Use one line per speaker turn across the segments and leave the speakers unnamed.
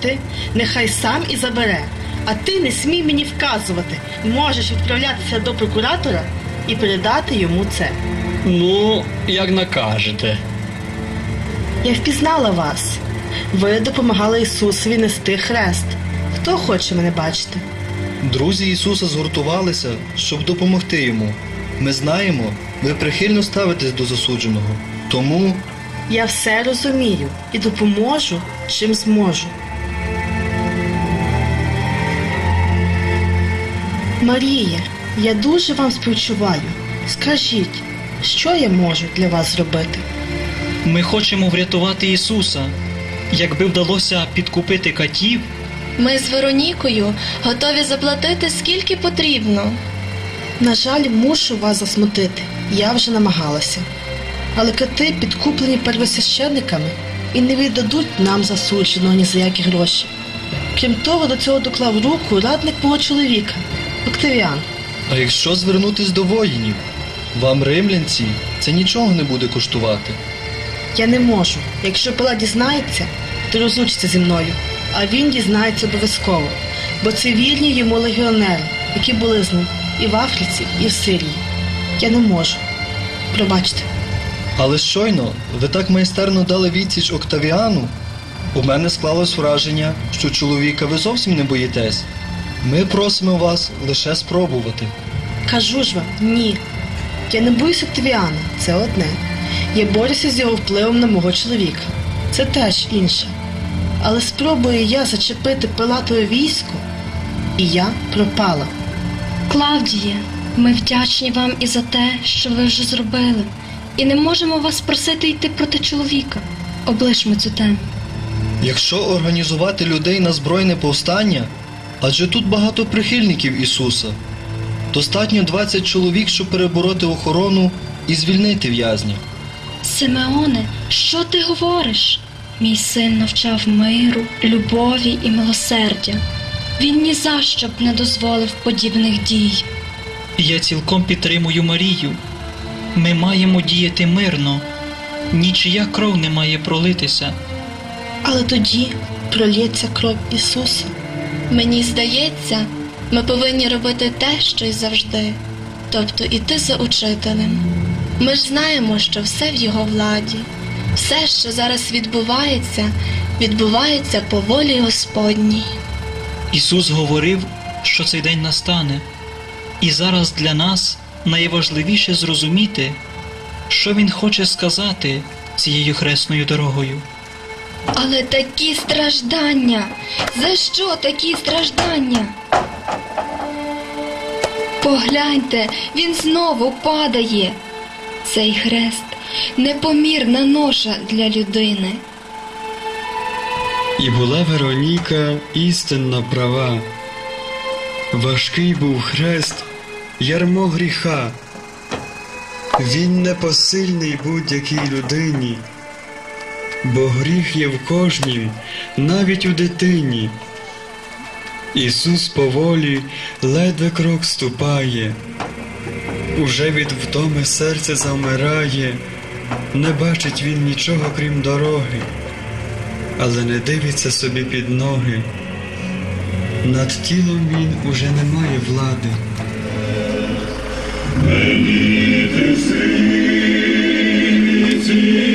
ти, нехай сам і забере. А ти не смій мені вказувати. Можеш відправлятися до прокуратора і передати йому це.
Ну, як накажете.
Я впізнала вас. Ви допомагали Ісусові нести хрест. Хто хоче мене бачити?
Друзі Ісуса згуртувалися, щоб допомогти йому. Ми знаємо, ви прихильно ставитесь до засудженого. Тому
Я все розумію і допоможу, чим зможу. Марія, я дуже вам співчуваю. Скажіть, що я можу для вас зробити?
Ми хочемо врятувати Ісуса. Якби вдалося підкупити катів,
Ми з Веронікою готові заплатити скільки потрібно.
На жаль, мушу вас засмутити. Я вже намагалася. Але коти підкуплені первосвященниками і не віддадуть нам засудженого ні за які гроші. Крім того, до цього доклав руку радник мого чоловіка, Октавіан.
А якщо звернутись до воїнів, вам, римлянці, це нічого не буде коштувати.
Я не можу. Якщо Пила дізнається, то розлучиться зі мною, а він дізнається обов'язково, бо це вірні йому легіонери, які були з ним і в Африці, і в Сирії. Я не можу. Пробачте.
Але щойно ви так майстерно дали відсіч Октавіану. У мене склалось враження, що чоловіка ви зовсім не боїтесь. Ми просимо вас лише спробувати.
Кажу ж вам, ні. Я не боюся Октавіана, це одне. Я борюся з його впливом на мого чоловіка. Це теж інше. Але спробую я зачепити Пилатове військо, і я пропала.
Клавдіє, ми вдячні вам і за те, що ви вже зробили, і не можемо вас просити йти проти чоловіка. Облишмо цю тему.
Якщо організувати людей на збройне повстання, адже тут багато прихильників Ісуса, достатньо 20 чоловік, щоб перебороти охорону і звільнити в'язня.
Симеоне, що ти говориш? Мій син навчав миру, любові і милосердя. Він ні за що б не дозволив подібних дій.
я цілком підтримую Марію. Ми маємо діяти мирно. Нічия кров не має пролитися.
Але тоді пролється кров Ісуса.
Мені здається, ми повинні робити те, що й завжди, тобто іти за учителем. Ми ж знаємо, що все в його владі, все, що зараз відбувається, відбувається по волі Господній.
Ісус говорив, що цей день настане. І зараз для нас найважливіше зрозуміти, що Він хоче сказати цією хресною дорогою.
Але такі страждання. За що такі страждання? Погляньте, він знову падає. Цей хрест непомірна ноша для людини.
І була Вероніка істинна права. Важкий був хрест, ярмо гріха. Він непосильний будь-якій людині, бо гріх є в кожнім, навіть у дитині. Ісус поволі ледве крок ступає, уже від втоми серце завмирає, не бачить він нічого крім дороги але не дивиться собі під ноги. Над тілом він уже не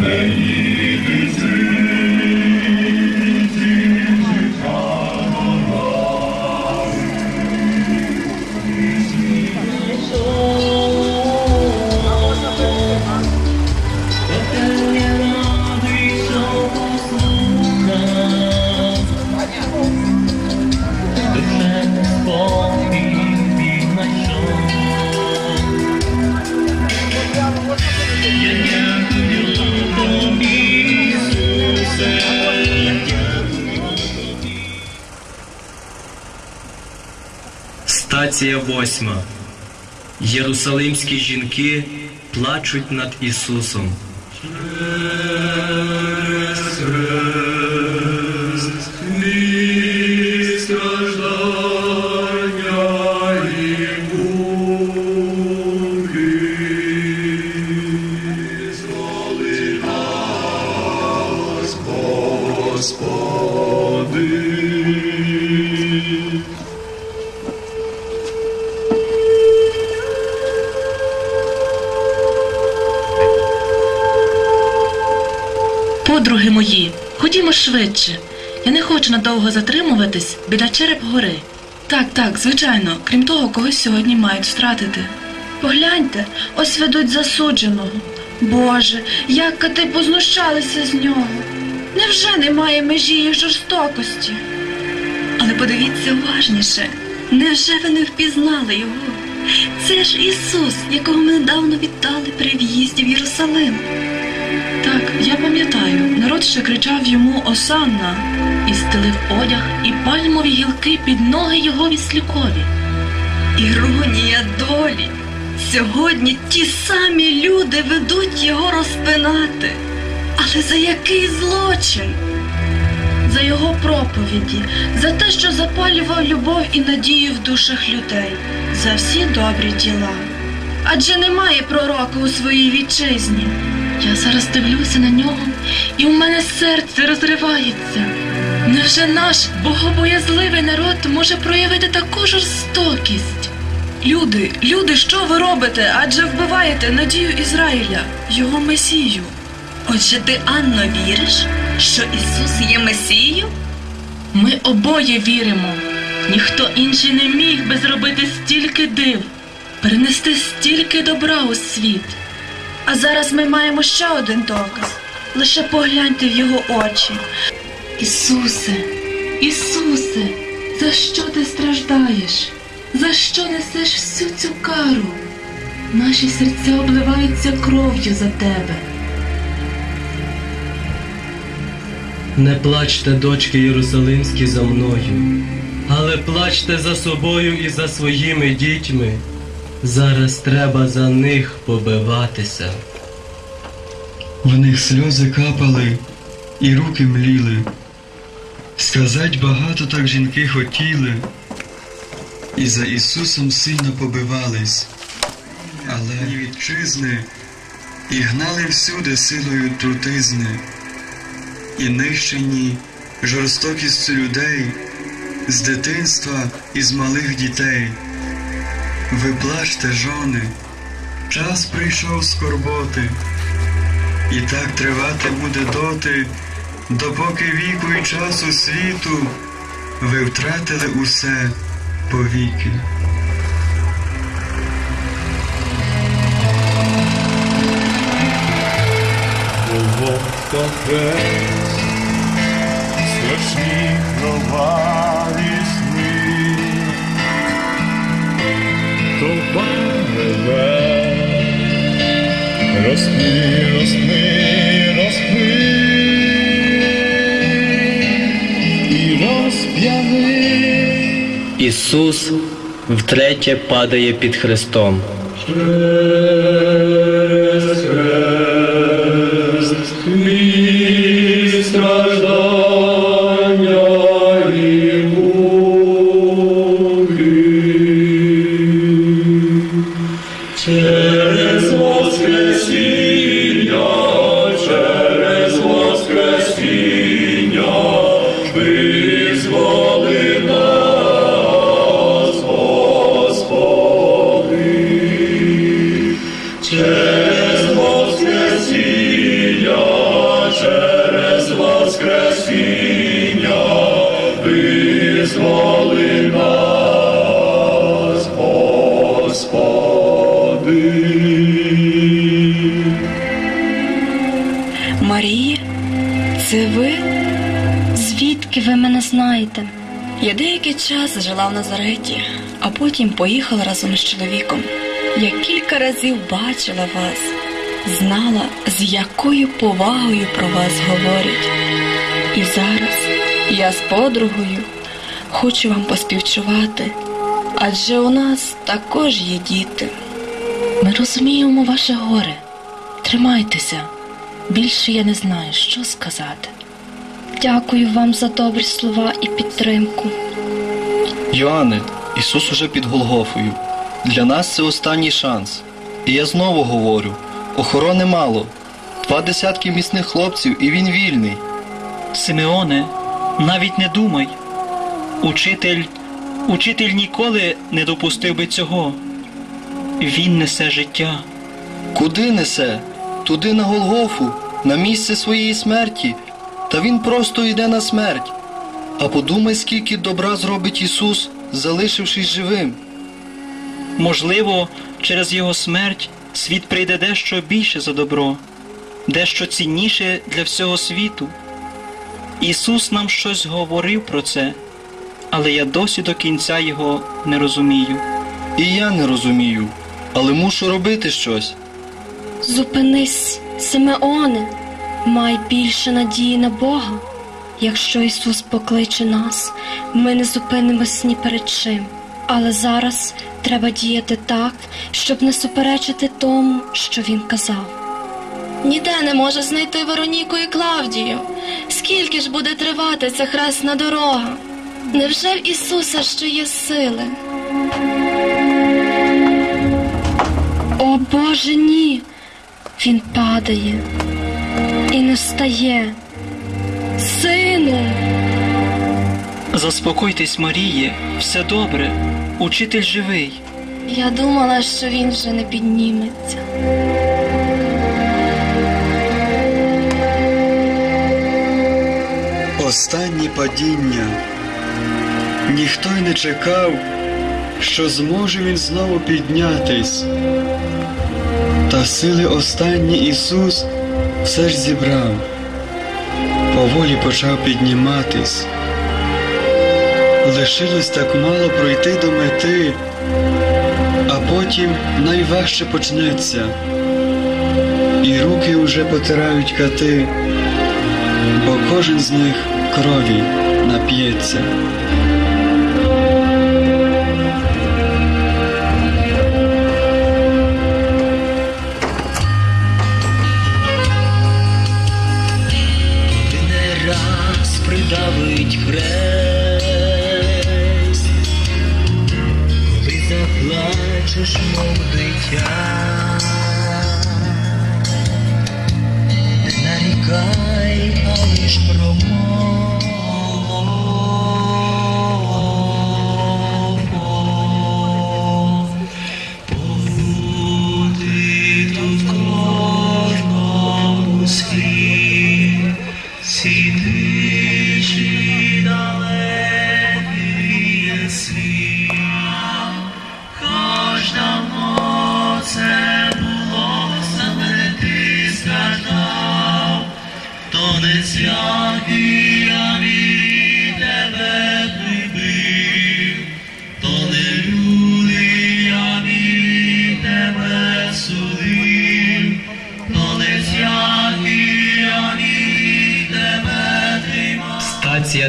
має влади.
Стація восьма. Єрусалимські жінки плачуть над Ісусом.
Мої, ходімо швидше. Я не хочу надовго затримуватись біля череп гори. Так, так, звичайно, крім того, когось сьогодні мають втратити.
Погляньте, ось ведуть засудженого. Боже, як кати познущалися з нього. Невже немає межі їх жорстокості?
Але подивіться уважніше. Невже ви не впізнали його? Це ж Ісус, якого ми недавно вітали при в'їзді в Єрусалим. Так, я пам'ятаю, народ ще кричав йому Осанна і стелив одяг і пальмові гілки під ноги його віслюкові. Іронія долі. Сьогодні ті самі люди ведуть його розпинати. Але за який злочин?
За його проповіді, за те, що запалював любов і надію в душах людей, за всі добрі діла. Адже немає пророка у своїй вітчизні.
Я зараз дивлюся на нього, і у мене серце розривається. Невже наш богобоязливий народ може проявити таку жорстокість? Люди, люди, що ви робите? Адже вбиваєте надію Ізраїля, його месію. Отже, ти, Анно, віриш, що Ісус є Месією? Ми обоє віримо. Ніхто інший не міг би зробити стільки див, перенести стільки добра у світ.
А зараз ми маємо ще один доказ. Лише погляньте в його очі.
Ісусе, Ісусе, за що ти страждаєш? За що несеш всю цю кару? Наші серця обливаються кров'ю за тебе.
Не плачте, дочки Єрусалимські, за мною, але плачте за собою і за своїми дітьми. Зараз треба за них побиватися.
В них сльози капали і руки мліли. Сказать багато так жінки хотіли, і за Ісусом сильно побивались, але і вітчизни і гнали всюди силою трутизни, і нищені жорстокістю людей з дитинства і з малих дітей. Ви плачте, жони, час прийшов скорботи. І так тривати буде доти, допоки віку і часу світу ви втратили усе повіки.
Голгофа хрест, страшні кроваві Толпа реве, росни, росни, росни і розп'яни.
Ісус втретє падає під хрестом.
Знаєте? Я деякий час жила в Назареті, а потім поїхала разом з чоловіком. Я кілька разів бачила вас, знала, з якою повагою про вас говорять. І зараз я з подругою хочу вам поспівчувати, адже у нас також є діти.
Ми розуміємо ваше горе. Тримайтеся. Більше я не знаю, що сказати.
Дякую вам за добрі слова і підтримку.
Йоанне, Ісус уже під Голгофою. Для нас це останній шанс. І я знову говорю: охорони мало. Два десятки міцних хлопців, і він вільний.
Симеоне, навіть не думай. Учитель, учитель ніколи не допустив би цього. Він несе життя.
Куди несе? Туди на Голгофу, на місце своєї смерті. Та він просто йде на смерть. А подумай, скільки добра зробить Ісус, залишившись живим.
Можливо, через його смерть світ прийде дещо більше за добро, дещо цінніше для всього світу. Ісус нам щось говорив про це, але я досі до кінця його не розумію.
І я не розумію, але мушу робити щось.
Зупинись, Симеоне, май більше надії на Бога. Якщо Ісус покличе нас, ми не зупинимось ні перед чим. Але зараз треба діяти так, щоб не суперечити тому, що Він казав.
Ніде не може знайти Вероніку і Клавдію. Скільки ж буде тривати ця хресна дорога? Невже в Ісуса ще є сили?
О Боже, ні! Він падає і не встає. Сину!
Заспокойтесь, Маріє, все добре, учитель живий.
Я думала, що він вже не підніметься.
Останнє падіння. Ніхто й не чекав, що зможе він знову піднятись. Та сили останні Ісус все ж зібрав, поволі почав підніматись. Лишилось так мало пройти до мети, а потім найважче почнеться. І руки уже потирають кати бо кожен з них крові нап'ється.
Придавить хрест, коли заплачеш, мов дитя, не нарікай, а лиш промов.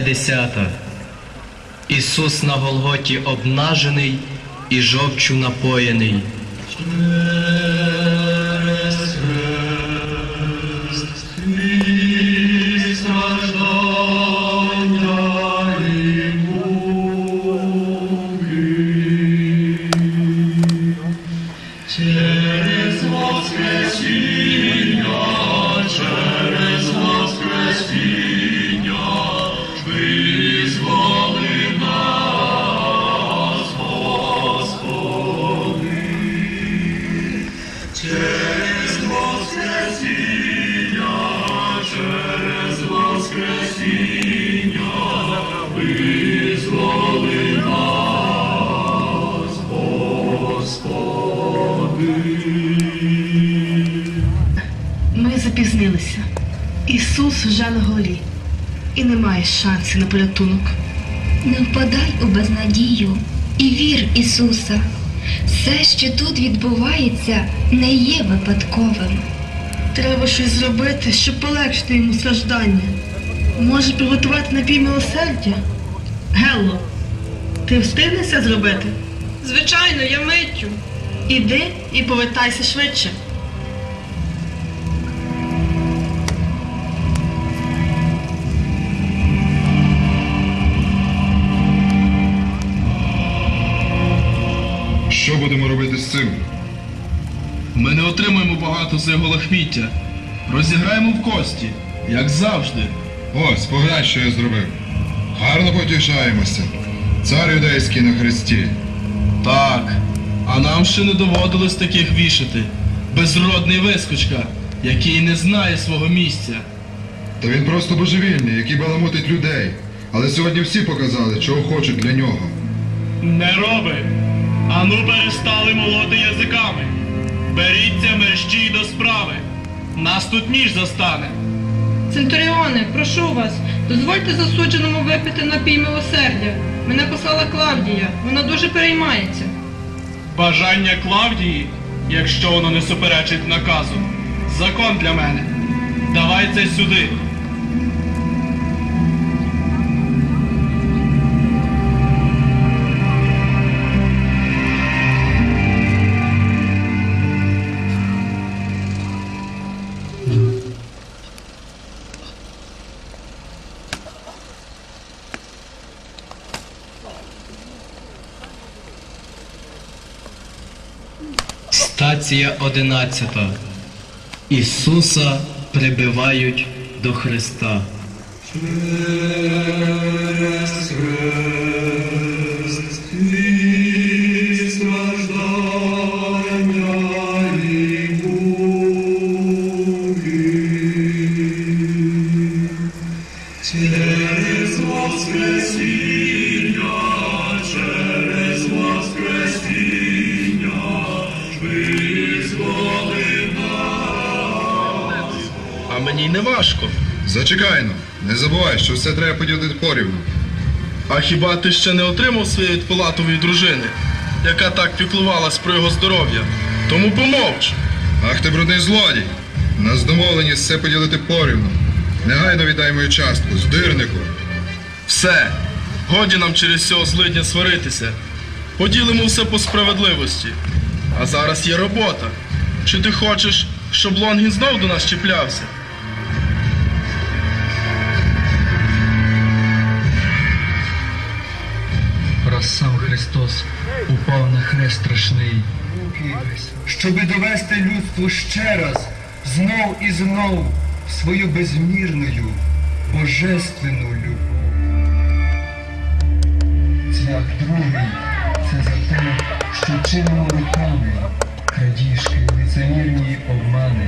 10. Ісус на Голготі обнажений і жовчу напоєний.
Вже на горі. І немає шансів на порятунок.
Не впадай у безнадію і вір Ісуса. Все, що тут відбувається, не є випадковим.
Треба щось зробити, щоб полегшити йому страждання. Може приготувати напій милосердя? Гелло, ти встигнеш це зробити?
Звичайно, я миттю.
Іди і повертайся швидше.
Що будемо робити з цим?
Ми не отримуємо багато з його лахміття. Розіграємо в кості, як завжди.
Ось, поглянь, що я зробив. Гарно потішаємося. Цар юдейський на хресті.
Так. А нам ще не доводилось таких вішати. Безродний вискочка, який не знає свого місця.
Та він просто божевільний, який баламутить людей. Але сьогодні всі показали, чого хочуть для нього.
Не роби. Ану перестали молоти язиками. Беріться мерщій до справи. Нас тут ніж застане.
Центуріоне, прошу вас, дозвольте засудженому випити напій милосердя. Мене послала Клавдія, вона дуже переймається.
Бажання Клавдії, якщо воно не суперечить наказу. Закон для мене. Давай це сюди.
Стація 11. Ісуса прибивають до Христа.
Через
важко.
Зачекайно, не забувай, що все треба поділити порівну.
А хіба ти ще не отримав своєї пилатової дружини, яка так піклувалась про його здоров'я? Тому помовч.
Ах ти брудний злодій! Нас домовленість все поділити порівну. Негайно віддай мою частку, здирнику.
Все. Годі нам через цього злидня сваритися. Поділимо все по справедливості. А зараз є робота. Чи ти хочеш, щоб Лонгін знов до нас чіплявся?
Христос упав на хрест страшний.
щоби довести людству ще раз, знов і знов свою безмірною, божественну любов. Цвях другий це за те, що чинимо руками крадіжки, лицемірні обмани.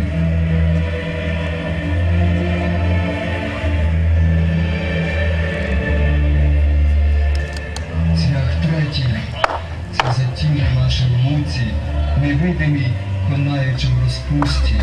Ті наші муці, невидимі, конаючи в розпусті.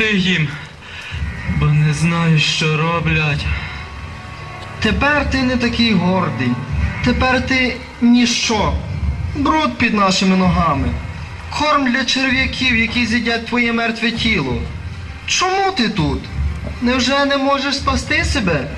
Мій, їм, бо не знаю, що роблять.
Тепер ти не такий гордий. Тепер ти ніщо. Бруд під нашими ногами. Корм для черв'яків, які з'їдять твоє мертве тіло. Чому ти тут? Невже не можеш спасти себе?